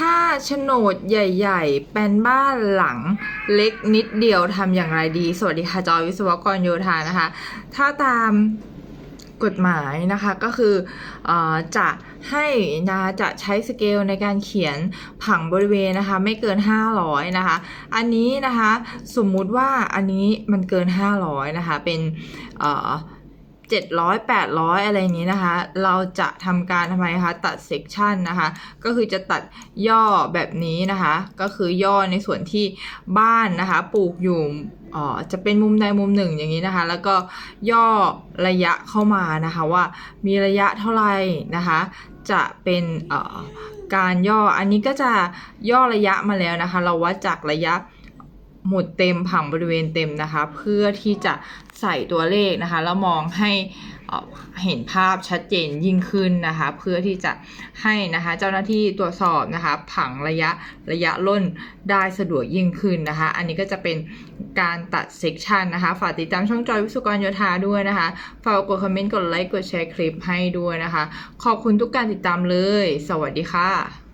ถ้าโฉนดใหญ่ ๆ เป็นบ้านหลังเล็กนิดเดียวทำอย่างไรดี สวัสดีค่ะจอยวิศวกรโยธานะคะ ถ้าตามกฎหมายนะคะก็คือออจะให้นะจะใช้สเกลในการเขียนผังบริเวณนะคะไม่เกิน 500นะคะ อันนี้นะคะสมมุติว่าอันนี้มันเกิน 500นะคะเป็นเอ่อ 700 800 อะไรอย่างนี้นะคะ เราจะทำการทำไมคะ ตัดเซกชันนะคะ ก็คือจะตัดย่อแบบนี้นะคะ ก็คือย่อในส่วนที่บ้านนะคะ ปลูกอยู่อ่อจะเป็นมุมใดมุมหนึ่งอย่างนี้นะคะ แล้วก็ย่อระยะเข้ามานะคะว่ามีระยะเท่าไหร่นะคะ จะเป็นอ่อการย่อ อันนี้ก็จะย่อระยะมาแล้วนะคะ เราวัดจากระยะ หมุดเต็มผังบริเวณเต็มนะคะ เพื่อที่จะใส่ตัวเลขนะคะ แล้วมองให้เห็นภาพชัดเจนยิ่งขึ้นนะคะ เพื่อที่จะให้นะคะเจ้าหน้าที่ตรวจสอบนะคะ ผังระยะระยะล่นได้สะดวกยิ่งขึ้นนะคะ อันนี้ก็จะเป็นการตัดเซกชันนะคะ ฝากติดตามช่องจอยวิศวกรโยธาด้วยนะคะ ฝากกดคอมเมนต์ กดไลค์ กดแชร์คลิปให้ด้วยนะคะ ขอบคุณทุกการติดตามเลย สวัสดีค่ะ